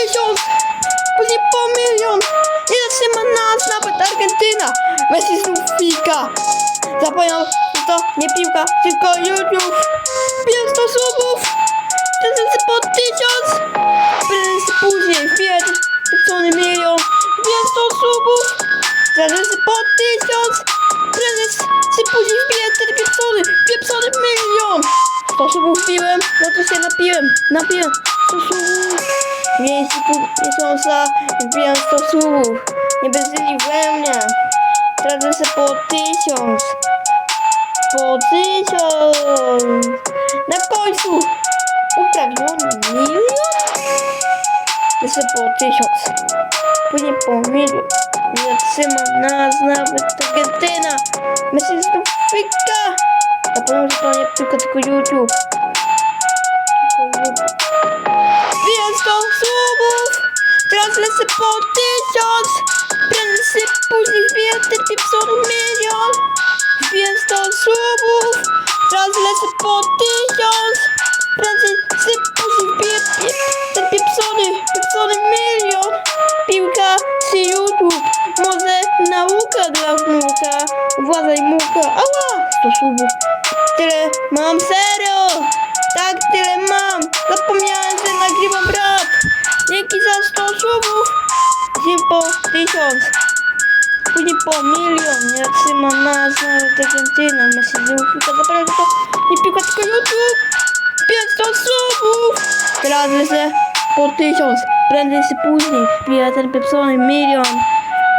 tysiąc, później po milion i zatrzyma nas nawet Argentyna. Messi znów fika. Zapomniał, że to nie piłka, tylko YouTube. 500 subów, tysiąc po tysiąc. Prezes później wbiegł, zepsony milion. 500 subów, prezes po tysiąc. Prezes się później wbije, ten pieprzony, pieprzony milion. To subów piłem, no to się napiłem, napiłem. To subów. Miesiąca wbijam 100 subów. Nie bezli we mnie. Teraz się po 1000. Po 1000. Na końcu. Uprawniony milion. Jeszcze po 1000. Później po milion. Nie trzyma nas nawet Argentyna. Myślę, że to fika. Zapomniał, że to nie tylko, tylko YouTube. Tylko YouTube. Po 1000. Prędzej później wbiję ten pieprzony milion. Więc to subów. Teraz lecę po 1000. Prędzej później wbiję pie, ten pieprzony, pieprzony milion. Piłka czy YouTube. Może nauka dla wnuka. Uważaj muka. Ała! 100 subów. Tyle mam serio. Tak, tyle mam. Zapomniałem, że nagrywam rap. 1000. Później po milion. Nie trzyma nas nawet Argentyna. Messi. Zapomniałem, że to nie piłka, tylko YouTube. 500 subów. Teraz lecę po 1000. Prędzej czy później. Wbija ten pieprzony milion.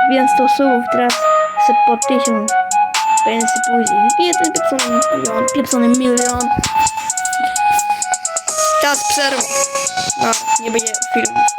Wbijam 100 subów. Teraz lecę po 1000. Prędzej czy później. Wbija ten pieprzony milion. Pieprzony milion. Czas przerwy. No, nie będzie filmu.